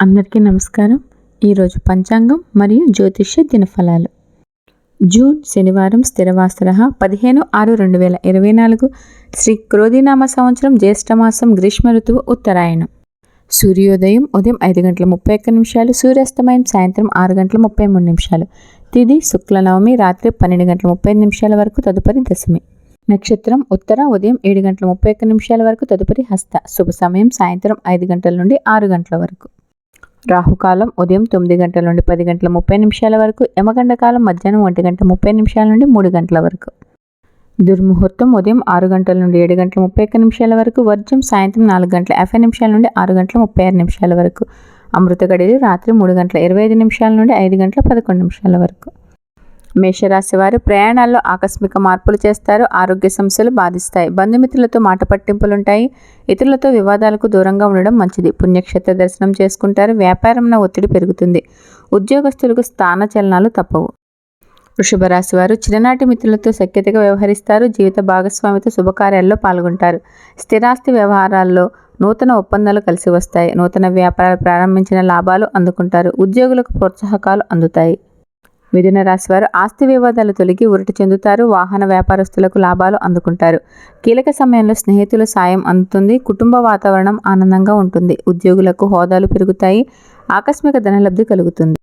అందరికీ నమస్కారం. ఈరోజు పంచాంగం మరియు జ్యోతిష్య దినఫలాలు. జూన్ శనివారం స్థిరవాసర పదిహేను ఆరు రెండు వేల ఇరవై నాలుగు. శ్రీ క్రోధినామ సంవత్సరం జ్యేష్ఠమాసం గ్రీష్మ ఋతువు ఉత్తరాయణం. సూర్యోదయం ఉదయం ఐదు గంటల ముప్పై ఒక్క నిమిషాలు. సూర్యాస్తమయం సాయంత్రం ఆరు గంటల ముప్పై మూడు నిమిషాలు. తిది శుక్లనవమి రాత్రి పన్నెండు గంటల ముప్పై నిమిషాల వరకు తదుపరి దశమి. నక్షత్రం ఉత్తర ఉదయం ఏడు గంటల ముప్పై ఒక్క నిమిషాల వరకు తదుపరి హస్త. శుభ సమయం సాయంత్రం ఐదు గంటల నుండి ఆరు గంటల వరకు. రాహుకాలం ఉదయం తొమ్మిది గంటల నుండి పది గంటల ముప్పై నిమిషాల వరకు యమగండ కాలం మధ్యాహ్నం ఒంటి గంట ముప్పై నిమిషాల నుండి మూడు గంటల వరకు. దుర్ముహూర్తం ఉదయం ఆరు గంటల నుండి ఏడు గంటల ముప్పై ఒక్క నిమిషాల వరకు వర్జం సాయంత్రం నాలుగు గంటల యాభై నిమిషాల నుండి ఆరు గంటల ముప్పై ఆరు నిమిషాల వరకు అమృత గడియలు రాత్రి మూడు గంటల ఇరవై ఐదు నిమిషాల నుండి ఐదు గంటల పదకొండు నిమిషాల వరకు. మేషరాశి వారు ప్రయాణాల్లో ఆకస్మిక మార్పులు చేస్తారు ఆరోగ్య సమస్యలు బాధిస్తాయి. బంధుమిత్రులతో మాట పట్టింపులుంటాయి. ఇతరులతో వివాదాలకు దూరంగా ఉండడం మంచిది. పుణ్యక్షేత్ర దర్శనం చేసుకుంటారు. వ్యాపారంలో ఒత్తిడి పెరుగుతుంది. ఉద్యోగస్తులకు స్థాన చలనాలు తప్పవు. వృషభ రాశి వారు చిన్ననాటి మిత్రులతో సఖ్యతగా వ్యవహరిస్తారు. జీవిత భాగస్వామితో శుభకార్యాల్లో పాల్గొంటారు. స్థిరాస్తి వ్యవహారాల్లో నూతన ఒప్పందాలు కలిసి వస్తాయి. నూతన వ్యాపారాలు ప్రారంభించిన లాభాలు అందుకుంటారు. ఉద్యోగులకు ప్రోత్సాహకాలు అందుతాయి. మిథున రాశి వారు ఆస్తి వివాదాలు తొలగి ఉరటి చెందుతారు వాహన వ్యాపారస్తులకు లాభాలు అందుకుంటారు. కీలక సమయంలో స్నేహితుల సాయం అందుతుంది కుటుంబ వాతావరణం ఆనందంగా ఉంటుంది ఉద్యోగులకు హోదాలు పెరుగుతాయి ఆకస్మిక ధనలబ్ధి కలుగుతుంది.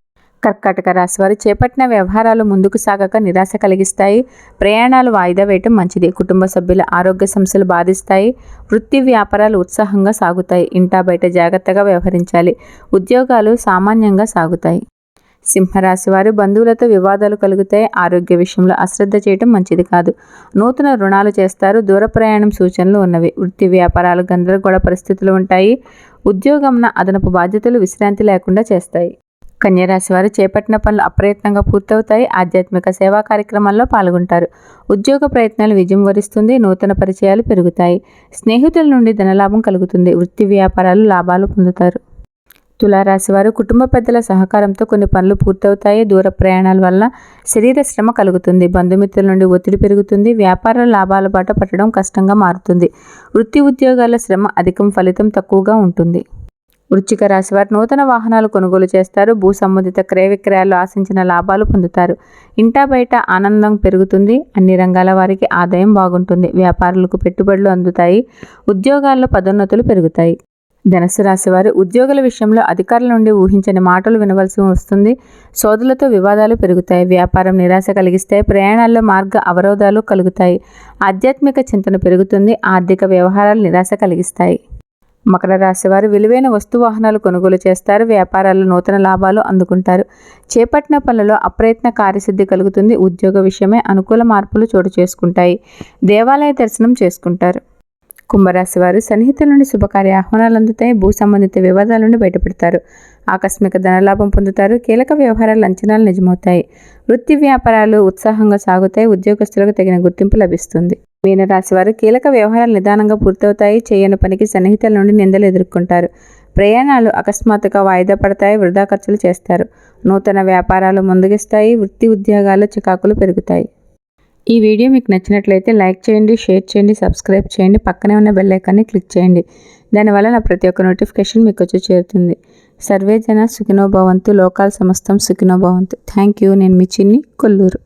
కర్కాటక రాశి వారు చేపట్టిన వ్యవహారాలు ముందుకు సాగక నిరాశ కలిగిస్తాయి ప్రయాణాలు వాయిదా వేయటం మంచిది కుటుంబ సభ్యుల ఆరోగ్య సమస్యలు బాధిస్తాయి వృత్తి వ్యాపారాలు ఉత్సాహంగా సాగుతాయి ఇంటా బయట జాగ్రత్తగా వ్యవహరించాలి ఉద్యోగాలు సామాన్యంగా సాగుతాయి. సింహరాశి వారు బంధువులతో వివాదాలు కలుగుతాయి. ఆరోగ్య విషయంలో అశ్రద్ధ చేయడం మంచిది కాదు. నూతన రుణాలు చేస్తారు. దూర ప్రయాణం సూచనలు ఉన్నవి. వృత్తి వ్యాపారాలు గందరగోళ పరిస్థితులు ఉంటాయి. ఉద్యోగంన అదనపు బాధ్యతలు విశ్రాంతి లేకుండా చేస్తాయి. కన్యరాశి వారు చేపట్టిన పనులు అప్రయత్నంగా పూర్తవుతాయి. ఆధ్యాత్మిక సేవా కార్యక్రమాల్లో పాల్గొంటారు. ఉద్యోగ ప్రయత్నాలు విజయం వరిస్తుంది. నూతన పరిచయాలు పెరుగుతాయి. స్నేహితుల నుండి ధనలాభం కలుగుతుంది. వృత్తి వ్యాపారాలు లాభాలు పొందుతారు. తులారాశి వారు కుటుంబ పెద్దల సహకారంతో కొన్ని పనులు పూర్తవుతాయి. దూర ప్రయాణాల వల్ల శరీర శ్రమ కలుగుతుంది. బంధుమిత్రుల నుండి ఒత్తిడి పెరుగుతుంది. వ్యాపార లాభాల బాట పట్టడం కష్టంగా మారుతుంది. వృత్తి ఉద్యోగాల శ్రమ అధికం ఫలితం తక్కువగా ఉంటుంది. వృచ్చిక రాశి వారు నూతన వాహనాలు కొనుగోలు చేస్తారు. భూ సంబంధిత క్రయ విక్రయాలు ఆశించిన లాభాలు పొందుతారు. ఇంటా బయట ఆనందం పెరుగుతుంది. అన్ని రంగాల వారికి ఆదాయం బాగుంటుంది. వ్యాపారులకు పెట్టుబడులు అందుతాయి. ఉద్యోగాల్లో పదోన్నతులు పెరుగుతాయి. ధనస్సు రాశి వారు ఉద్యోగుల విషయంలో అధికారుల నుండి ఊహించని మాటలు వినవలసి వస్తుంది. సోదరులతో వివాదాలు పెరుగుతాయి. వ్యాపారం నిరాశ కలిగిస్తాయి ప్రయాణాల్లో మార్గ అవరోధాలు కలుగుతాయి. ఆధ్యాత్మిక చింతన పెరుగుతుంది. ఆర్థిక వ్యవహారాలు నిరాశ కలిగిస్తాయి. మకర రాశి వారు విలువైన వస్తు వాహనాలు కొనుగోలు చేస్తారు. వ్యాపారాల్లో నూతన లాభాలు అందుకుంటారు. చేపట్టిన పనులలో అప్రయత్న కార్యసిద్ధి కలుగుతుంది. ఉద్యోగ విషయమే అనుకూల మార్పులు చోటు చేసుకుంటాయి. దేవాలయ దర్శనం చేసుకుంటారు. కుంభరాశి వారు సన్నిహితుల నుండి శుభకార్య ఆహ్వానాలు అందుతాయి. భూ సంబంధిత వివాదాల నుండి బయటపడతారు. ఆకస్మిక ధనలాభం పొందుతారు. కీలక వ్యవహారాలు అంచనాలు నిజమవుతాయి. వృత్తి వ్యాపారాలు ఉత్సాహంగా సాగుతాయి. ఉద్యోగస్తులకు తగిన గుర్తింపు లభిస్తుంది. మీనరాశి వారు కీలక వ్యవహారాలు నిదానంగా పూర్తవుతాయి. చేయని పనికి సన్నిహితుల నుండి నిందలు ఎదుర్కొంటారు. ప్రయాణాలు అకస్మాత్తుగా వాయిదా పడతాయి. వృధా ఖర్చులు చేస్తారు. నూతన వ్యాపారాలు ముందుగిస్తాయి. వృత్తి ఉద్యోగాలు చికాకులు పెరుగుతాయి. ఈ వీడియో మీకు నచ్చినట్లయితే లైక్ చేయండి షేర్ చేయండి సబ్స్క్రైబ్ చేయండి పక్కనే ఉన్న బెల్ ఐకాన్ని క్లిక్ చేయండి. దానివల్ల నా ప్రతి ఒక్క నోటిఫికేషన్ మీకు వచ్చి చేరుతుంది. సర్వే జన సుఖినోభవంతు లోకాల్ సమస్తం సుఖినోభవంతు థ్యాంక్ యూ. నేను మీ చిన్ని కొల్లూరు.